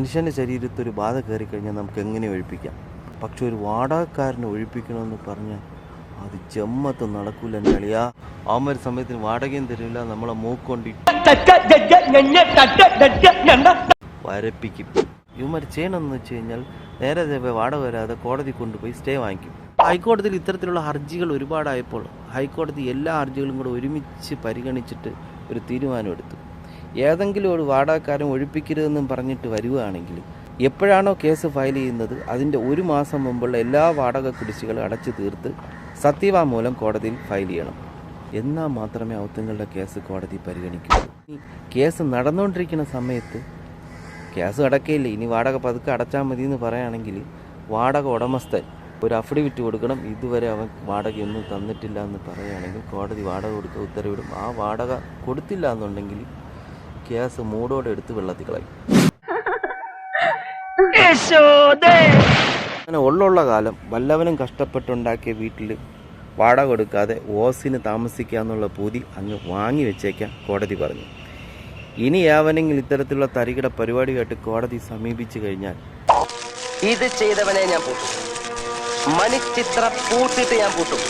മനുഷ്യന്റെ ശരീരത്തിൽ ഒരു ബാധ കയറി കഴിഞ്ഞാൽ നമുക്ക് എങ്ങനെ ഒഴിപ്പിക്കാം? പക്ഷെ ഒരു വാടകക്കാരനെ ഒഴിപ്പിക്കണമെന്ന് പറഞ്ഞാൽ അത് ചെമ്മത്ത് നടക്കൂല എന്റെ അളിയാ. അവന്മാർ സമയത്തിന് വാടകയും തരില്ല നമ്മളെ മൂക്കൊണ്ടി വരപ്പിക്കും. ഇവന്മാർ ചെയ്യണമെന്ന് വെച്ച് കഴിഞ്ഞാൽ നേരെ വാടക വരാതെ കോടതി കൊണ്ടുപോയി സ്റ്റേ വാങ്ങിക്കും. ഹൈക്കോടതിയിൽ ഇത്തരത്തിലുള്ള ഹർജികൾ ഒരുപാടായപ്പോൾ ഹൈക്കോടതി എല്ലാ ഹർജികളും കൂടെ ഒരുമിച്ച് പരിഗണിച്ചിട്ട് ഒരു തീരുമാനമെടുത്തു. ഏതെങ്കിലും ഒരു വാടകക്കാരൻ ഒഴിപ്പിക്കരുതെന്നും പറഞ്ഞിട്ട് വരികയാണെങ്കിൽ എപ്പോഴാണോ കേസ് ഫയൽ ചെയ്യുന്നത് അതിന്റെ ഒരു മാസം മുമ്പുള്ള എല്ലാ വാടക കുടിശ്ശികളും അടച്ചു തീർത്ത് സത്യവാങ്മൂലം കോടതിയിൽ ഫയൽ ചെയ്യണം. എന്നാൽ മാത്രമേ ഔത്തങ്ങളുടെ കേസ് കോടതി പരിഗണിക്കൂ കേസ് നടന്നുകൊണ്ടിരിക്കുന്ന സമയത്ത് കേസ് അടക്കയില്ല ഇനി വാടക പതുക്കെ അടച്ചാൽ മതി എന്ന് പറയുകയാണെങ്കിൽ വാടക ഉടമസ്ഥൻ ഒരു അഫിഡവിറ്റ് കൊടുക്കണം. ഇതുവരെ അവൻ വാടകയൊന്നും തന്നിട്ടില്ല എന്ന് പറയുകയാണെങ്കിൽ കോടതി വാടക കൊടുക്കുക ഉത്തരവിടും. ആ വാടക കൊടുത്തില്ല എന്നുണ്ടെങ്കിൽ കേസ് മൂടോടെ എടുത്ത് വെള്ളത്തിൽ കളയും. അങ്ങനെ ഉള്ളുള്ള കാലം വല്ലവനും കഷ്ടപ്പെട്ടുണ്ടാക്കിയ വീട്ടിൽ വാടക കൊടുക്കാതെ ഓസിന് താമസിക്കാന്നുള്ള പൂതി അങ്ങ് വാങ്ങി വെച്ചേക്കാൻ കോടതി പറഞ്ഞു. ഇനി ആവനെങ്കിൽ ഇത്തരത്തിലുള്ള തരികിട പരിപാടി പരിപാടിയായിട്ട് കോടതി സമീപിച്ചു കഴിഞ്ഞാൽ ഇത് ചെയ്തവനെ ഞാൻ പൂട്ടും. മണിച്ചിത്ര പൂട്ടിട്ട് ഞാൻ പൂട്ടും.